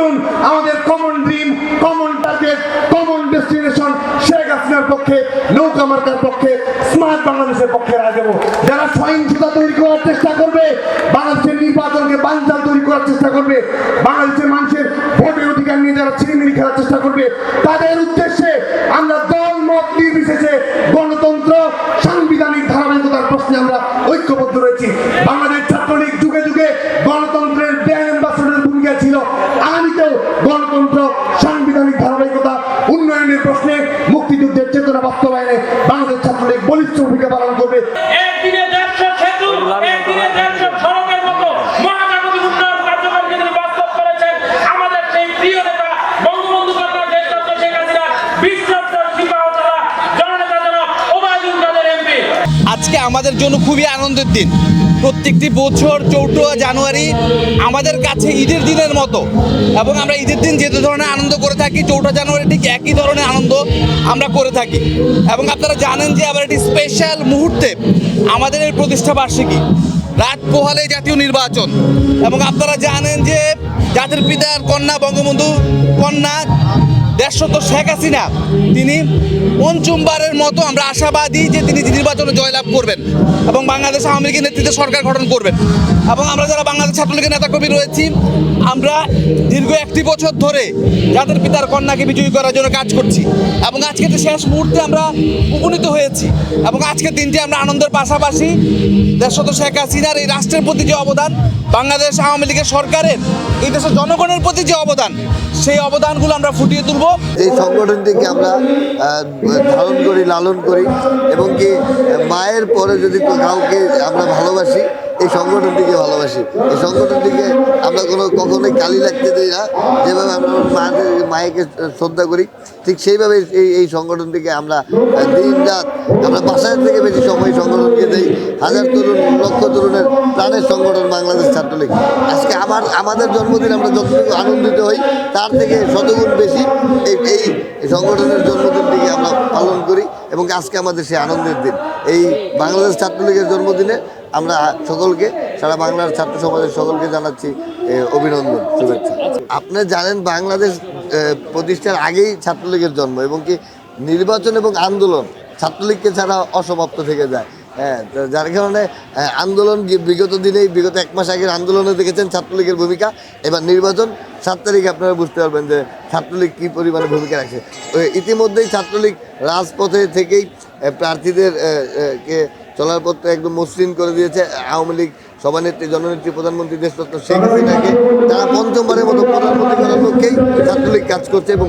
চলুন আমাদের common dream common target common destination Sheikh হাসিনার পক্ষে, নৌকা মার্কার পক্ষে স্মার্ট বাংলাদেশের পক্ষে রায় দেবো। যারা সহিংসতা তৈরি করার চেষ্টা করবে, বাংলাদেশের নির্বাচনকে বাঞ্চাল তৈরি করার চেষ্টা করবে, বাংলাদেশের মানুষের ভোটের অধিকার নিয়ে যারা ছিনিমিনি খেলার চেষ্টা করবে, তাদের উদ্দেশ্যে চেতনা বাস্তবায়নে বাংলাদেশ ছাত্রলীগ বলিষ্ঠ ভূমিকা পালন করবে। একদিনে দেড়শো সেতু একদিনে দেড়শো সড়কের মতো মহাজাগতিক উন্নয়ন কার্যক্রমকে তিনি বাস্তব করেছেন। আমাদের সেই প্রিয় নেতা বঙ্গবন্ধু কন্যা দেশরত্ন শেখ হাসিনা বিশ্বস্ত সিপাহতারা জননেতা জনক ওবায়দুল কাদের এমপি। আজকে আমাদের জন্য খুবই আনন্দের দিন। প্রত্যেকটি বছর চৌঠা জানুয়ারি আমাদের কাছে ঈদের দিনের মতো। এবং আমরা ঈদের দিন যে ধরনের আনন্দ করে থাকি চৌঠা জানুয়ারি ঠিক একই ধরনের আমরা করে থাকি। এবং আপনারা জানেন যে আবার একটি স্পেশাল মুহূর্তে আমাদের এই প্রতিষ্ঠা বার্ষিকী। রাত পোহালে জাতীয় নির্বাচন। এবং আপনারা জানেন যে জাতির পিতার কন্যা বঙ্গবন্ধু, কন্যা দেশত শেখ হাসিনা, তিনি পঞ্চমবারের মতো আমরা আশাবাদী যে তিনি নির্বাচনে জয়লাভ করবেন এবং বাংলাদেশ আওয়ামী লীগের নেতৃত্বে সরকার গঠন করবেন। এবং আমরা যারা বাংলাদেশ ছাত্রলীগের নেতাকর্মী রয়েছি, আমরা দীর্ঘ একটি বছর ধরে যাদের পিতার কন্যাকে বিজয়ী করার জন্য কাজ করছি। এবং আজকে যে শেষ মুহূর্তে আমরা উপনীত হয়েছি এবং আজকের দিনটি আমরা আনন্দের পাশাপাশি দেশত শেখ হাসিনার এই রাষ্ট্রের প্রতি যে অবদান, বাংলাদেশ আওয়ামী লীগের সরকারের, এই দেশের জনগণের প্রতি যে অবদান, সেই অবদানগুলো আমরা ফুটিয়ে তুলব। এই সংগঠনটিকে আমরা ধারণ করি, লালন করি, এবং কি, মায়ের পরে যদি কাউকে আমরা ভালোবাসি, এই সংগঠনটিকে ভালোবাসি। এই সংগঠনটিকে আমরা কোনো, কখনোই কালি লাগতে দিই না। যেভাবে আমরা মায়ের মায়েকে শ্রদ্ধা করি, ঠিক সেইভাবে এই এই সংগঠনটিকে আমরা দিন রাত আমরা বাসায় থেকে বেশি সময় সংগঠনকে দিই। হাজার তরুণ, লক্ষ তরুণের প্রাণের সংগঠন বাংলাদেশ ছাত্রলীগ। আজকে আমার, আমাদের জন্মদিন আমরা যতটুকু আনন্দিত হই, তার থেকে শতগুণ বেশি এই এই সংগঠনের জন্মদিনটিকে আমরা পালন করি এবং আজকে আমাদের সেই আনন্দের দিন। এই বাংলাদেশ ছাত্রলীগের জন্মদিনে আমরা সকলকে, সারা বাংলার ছাত্র সমাজের সকলকে জানাচ্ছি অভিনন্দন, শুভেচ্ছা। আপনি জানেন বাংলাদেশ প্রতিষ্ঠার আগেই ছাত্রলীগের জন্ম এবং কি নির্বাচন এবং আন্দোলন ছাত্রলীগকে ছাড়া অসমাপ্ত থেকে যায়। হ্যাঁ যার কারণে আন্দোলন বিগত দিনেই, বিগত এক মাস আগের আন্দোলনে দেখেছেন ছাত্রলীগের ভূমিকা। এবার নির্বাচন, সাত তারিখে আপনারা বুঝতে পারবেন যে ছাত্রলীগ কী পরিমাণে ভূমিকা রাখছে। ইতিমধ্যেই ছাত্রলীগ রাজপথে থেকেই প্রার্থীদের কে চলার পথটা একদম মসৃণ করে দিয়েছে। আওয়ামী লীগ সভানেত্রী, জননেত্রী, প্রধানমন্ত্রী দেশরত্ন শেখ হাসিনাকে তারা পঞ্চমবারের মতো প্রধানমন্ত্রী করার লক্ষ্যেই ছাত্রলীগ কাজ করছে এবং।